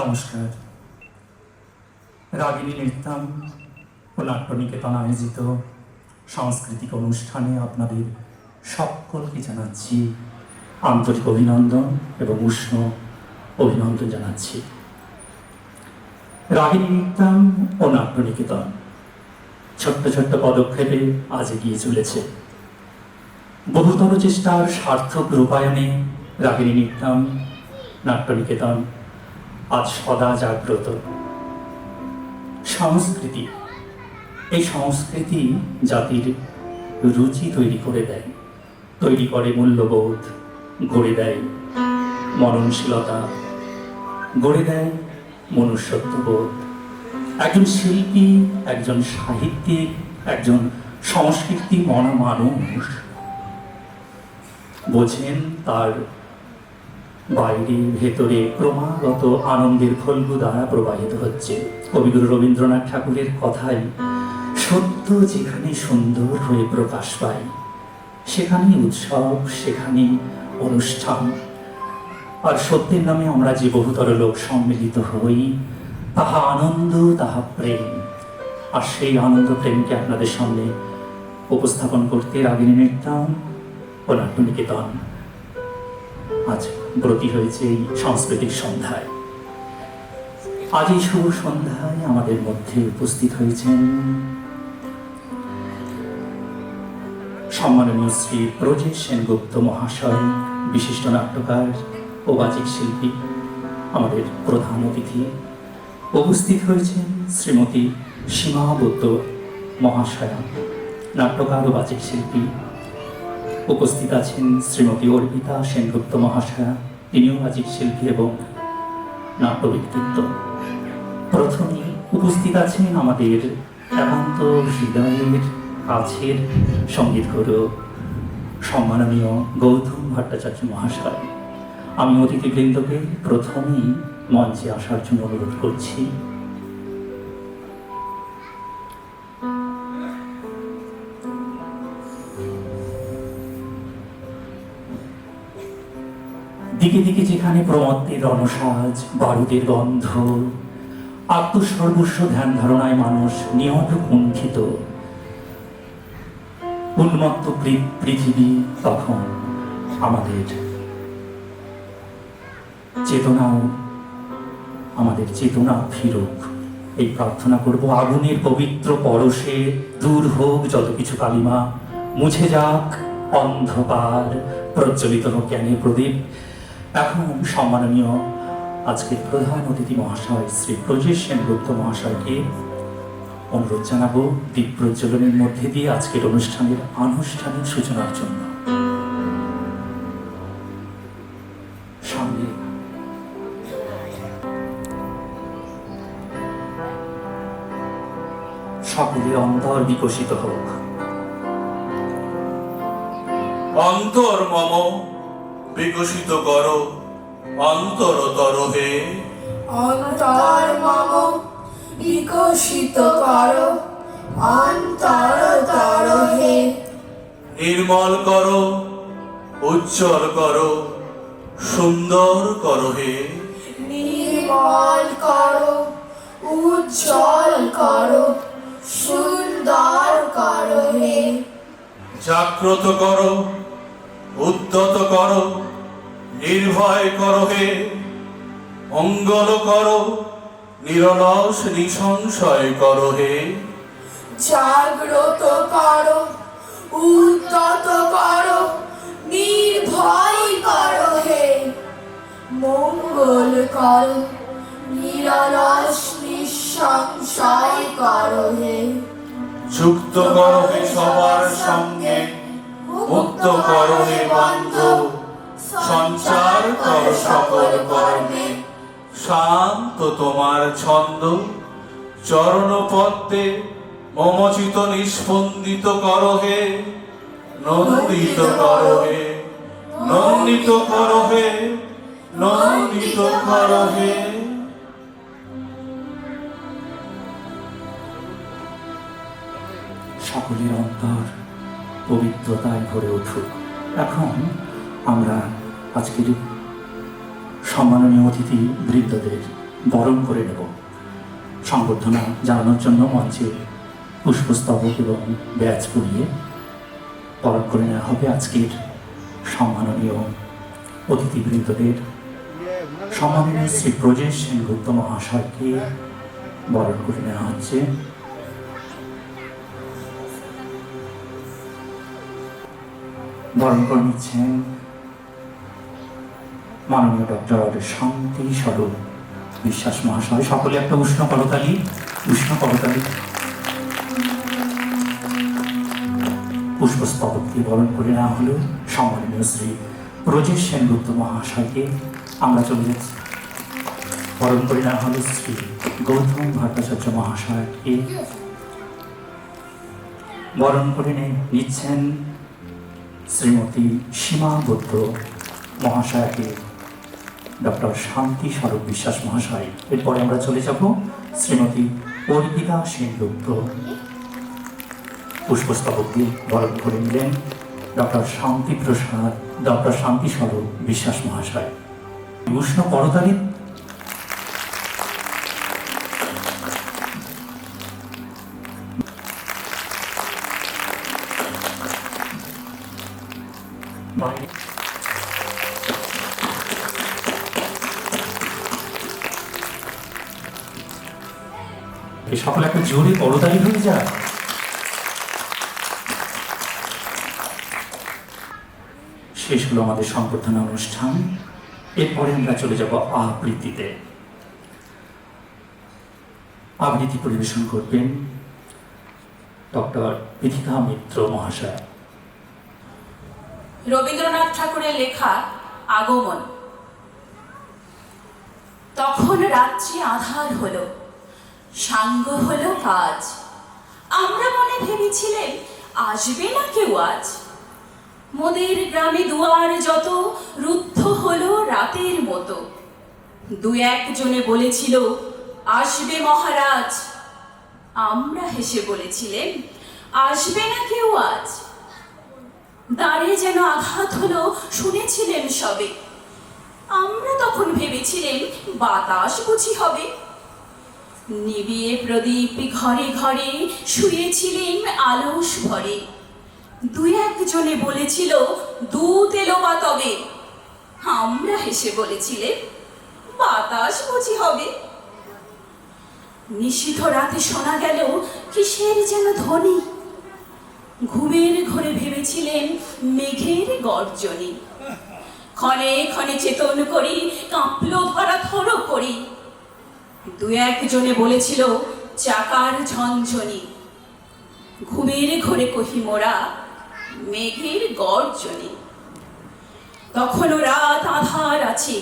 নমস্কার। রাগিনী নৃত্যাম ও নাট্যনিকেতন আয়োজিত সাংস্কৃতিক অনুষ্ঠানে আপনাদের সকলকে জানাচ্ছি আন্তরিক অভিনন্দন এবং উষ্ণ অভিনন্দন জানাচ্ছি। রাগিনী নৃত্যাম ও নাট্যনিকেতন ছোট্ট ছোট্ট পদক্ষেপে আজ এগিয়ে চলেছে। বহুতর চেষ্টার সার্থক রূপায়ণে রাগিনী নৃত্যাম, নাট্যনিকেতন আজ সদা জাগ্রত। সংস্কৃতি। এই সংস্কৃতি জাতির রুচি তৈরি করে দেয়। তৈরি করে মূল্যবোধ, গড়ে দেয় মননশীলতা গড়ে দেয় মনুষ্যত্ববোধ। একজন শিল্পী, একজন সাহিত্যিক, একজন সংস্কৃতি মনা মানুষ বোঝেন তার বাইরে ভেতরে ক্রমাগত আনন্দের ফল্গু দ্বারা প্রবাহিত হচ্ছে। কবিগুরু রবীন্দ্রনাথ ঠাকুরের কথাই সত্য যেখানে সুন্দর হয়ে প্রকাশ পায় সেখানেই উৎসব সেখানেই অনুষ্ঠান। আর সত্যের নামে আমরা যে বহুতর লোক সম্মিলিত হই, তাহা আনন্দ, তাহা প্রেম। আর সেই আনন্দ প্রেমকে আপনাদের সামনে উপস্থাপন করতে রাগিনী নৃত্যাম ও নাট্যনিকেতন। আজ ব্রতী হয়েছে এই সাংস্কৃতিক সন্ধ্যায়। আজ এই শুভ সন্ধ্যায় আমাদের মধ্যে উপস্থিত হয়েছেন সম্মাননীয় শ্রী ব্রজেশ সেনগুপ্ত মহাশয়, বিশিষ্ট নাট্যকার ও বাচিক শিল্পী, আমাদের প্রধান অতিথি। উপস্থিত হয়েছেন শ্রীমতী সীমাবদ্ধ মহাশয়া, নাট্যকার ও বাচিক শিল্পী উপস্থিত আছেন শ্রীমতী অর্পিতা সেনগুপ্ত মহাশয়া, তিনিও বাচিক শিল্পী এবং নাট্য ব্যক্তিত্ব। প্রথমে উপস্থিত আছেন আমাদের একান্ত হৃদয়ের কাছের সংগীত গুরু, সম্মাননীয় গৌতম ভট্টাচার্য মহাশয়। আমি অতিথিবৃন্দকে প্রথমেই মঞ্চে আসার জন্য অনুরোধ করছি। দিকে দিকে যেখানে প্রমত্তের রণসাজ, বারুদের গন্ধ, আত্মসর্বস্ব ধ্যান ধারণায় মানুষ নিয়ত কুণ্ঠিত। উন্মত্ত পৃথিবী তখন আমাদের চেতনাও, আমাদের চেতনা ফিরুক। এই প্রার্থনা করব, আগুনের পবিত্র পরশে দূর হোক যত কিছু কালিমা, মুছে যাক অন্ধকার, প্রজ্বলিত হোক জ্ঞানের প্রদীপ। এখন সম্মাননীয় আজকের প্রধান অতিথি মহাশয় শ্রী ব্রজেশ সেনগুপ্ত মহাশয়কে অনুরোধ জানাব দ্বীপ প্রজ্বলনের মধ্যে দিয়ে আজকের অনুষ্ঠানের আনুষ্ঠানিক সূচনার জন্য। সকলের অন্তর বিকশিত হোক। অন্তর মম বিকশিত কর। অন্তরতর হে। অন্তর মম বিকশিত কর। অন্তর তর হে। নির্মল কর উজ্জ্বল কর সুন্দর কর হে। নির্মল কর উজ্জ্বল কর সুন্দর কর হে। জাগ্রত কর উদ্যত কর নির্ভয় কর হে। অঙ্গল কর নিরলস নিসংশয় কর হে। জাগ্রত কর উদ্যত কর নির্ভয় কর হে। মঙ্গল কর নিরলস নিঃসংশয় কর হে। যুক্ত কর হে সবার সঙ্গে মুক্ত কর হে বন্ধ। সঞ্চার কর সকল কর্মে। শান্ত তোমার ছন্দ। চরণ পদ্মে মমচিত নিস্পন্দিত কর হে। নন্দিত কর হে। নন্দিত কর হে। নন্দিত কর হে। সকলের অন্তর পবিত্রতায় ভরে উঠুক। এখন আমরা আজকের সম্মাননীয় অতিথি বৃদ্ধদের বরণ করে নেব। সংবর্ধনা জানানোর জন্য মঞ্চে পুষ্পস্তবক এবং ব্যাচ পরিয়ে বরণ করে নেওয়া হবে আজকের সম্মাননীয় অতিথিবৃন্দদের সম্মাননীয় শ্রী ব্রজেশ সেনগুপ্ত মহাশয়কে বরণ করে নেওয়া হচ্ছে। বরণ করে নিচ্ছেন মাননীয় ডক্টর শান্তি স্বরূপ। বিশ্বাস মহাশয়, সকলে একটা উষ্ণ করতালি উষ্ণ করতালি পুষ্পস্তবক বরণ করে নেওয়া হলো সম্মাননীয় শ্রী ব্রজেশ সেনগুপ্ত মহাশয়কে। আমরা চলে যাচ্ছি। বরণ করে নেওয়া হলো শ্রী গৌতম ভট্টাচার্য মহাশয়কে। বরণ করে নিচ্ছেন শ্রীমতী সীমা বৌদ্ধ মহাশয়াকে। ডক্টর শান্তি স্বরূপ বিশ্বাস মহাশয়। এরপরে আমরা চলে যাব শ্রীমতী অর্পিতা সেনগুপ্ত। পুষ্পস্তবক দিয়ে বরণ করে নিলেন ডক্টর শান্তি প্রসাদ ডক্টর শান্তি স্বরূপ বিশ্বাস মহাশয়। উষ্ণ করতালি এই সকলে একটা জোরে করতালি হয়ে যায়। শেষ হলো আমাদের সংবর্ধনা অনুষ্ঠান। এরপরে আমরা চলে যাব আবৃত্তিতে। আবৃত্তি পরিবেশন করবেন ডক্টর বিথিকা মিত্র মহাশয়। রবীন্দ্রনাথ ঠাকুরের লেখা আগমন। তখন রাত্রি আধার হলো। সাঙ্গ হলো কাজ। আমরা মনে ভেবেছিলেন, আসবে না কেউ আজ। মোদের গ্রামে দুয়ার যত, রুদ্ধ হলো রাতের মতো। দু একজনে বলেছিল, আসবে মহারাজ। আমরা হেসে বলেছিলেন, আসবে না কেউ আজ। দাঁড়ে যেন আঘাত হলো শুনেছিলেন সবে। আমরা তখন ভেবেছিলেন, বাতাস বুঝি হবে। নিবিয়ে প্রদীপ ঘরে ঘরে শুয়েছিলেন আলস ভরে। দু একজনে বলেছিল দুধ এলো বা তবে? আমরা হেসে বলেছিলে, বাতাস বুঝি হবে। নিশীথ রাতে শোনা গেল, কিসের যেন ধ্বনি? ঘুমের ঘরে ভেবেছিলেন, মেঘের গর্জনী। ক্ষণে ক্ষণে চেতন করি, কাঁপলো ধরা থরো করি। দু একজনে বলেছিল, চাকার ঝনঝনি। ঘুমের ঘরে কহি মোরা, মেঘের গর্জনী। তখনও রাত আধার আছে,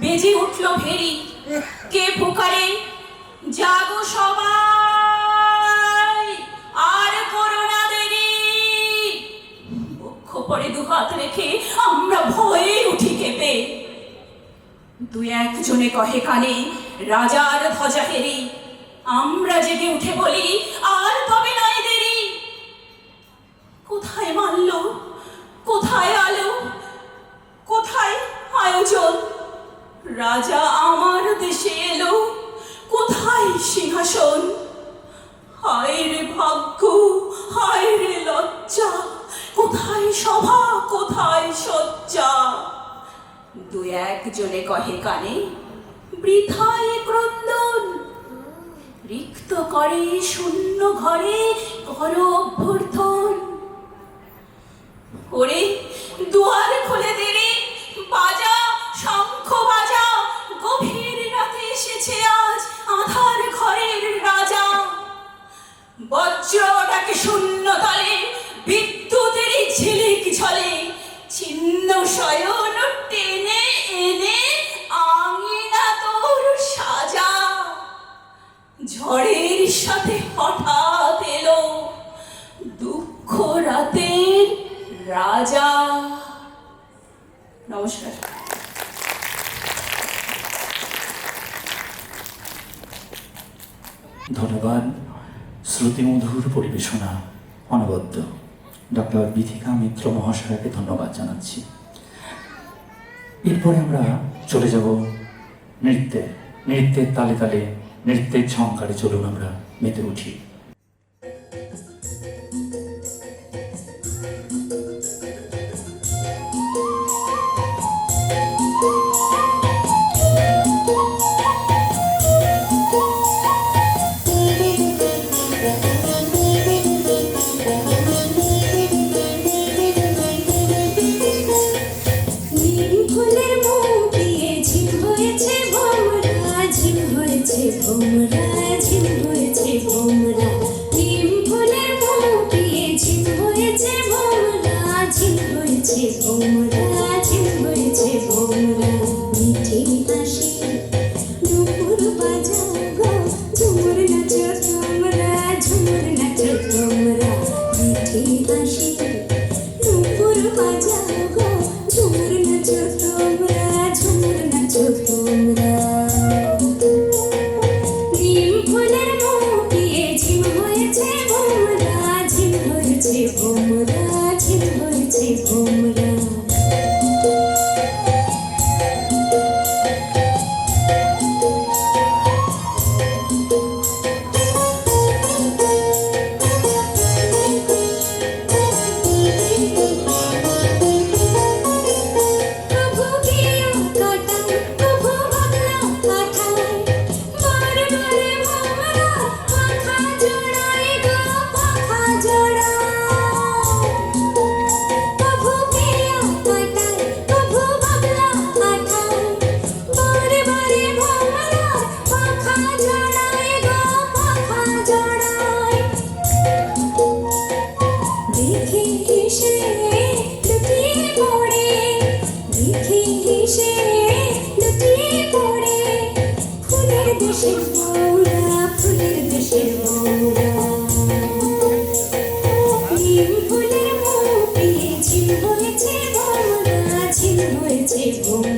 বেজে উঠল ভেরি কে পুকারে জাগো সবাই, আর করোনা দেরি। বক্ষ পরে দুহাত রেখে আমরা ভয়ে উঠি কেঁপে। দু একজনে কহে কানে রাজার ধ্বজা হেরি, আমরা জেগে উঠে বলি, আর তবে নাই দেরি। কোথায় মানল কোথায় আলো? কোথায় আয়োজন? রাজা আমার দেশে এলো, কোথায় সিংহাসন? হায় রে ভাগ্য হায় রে লজ্জা, কোথায় সভা, কোথায় সজ্জা দু একজনে কহে কানে বৃথায় ক্রন্দন। রিক্ত করে শূন্য ঘরে ঘর অভ্যর্থন। ওরে দুয়ার খুলে দিলে রাজা। নমস্কার। ধন্যবাদ। শ্রুতিমধুর পরিবেশনা, অনবদ্য। ডক্টর বিথিকা মিত্র মহাশয়কে ধন্যবাদ জানাচ্ছি। এরপরে আমরা চলে যাব নৃত্যে। নৃত্যের তালে তালে, নৃত্যের ঝঙ্কারে চলুন আমরা মেতে উঠি। হয়েছে Facebook.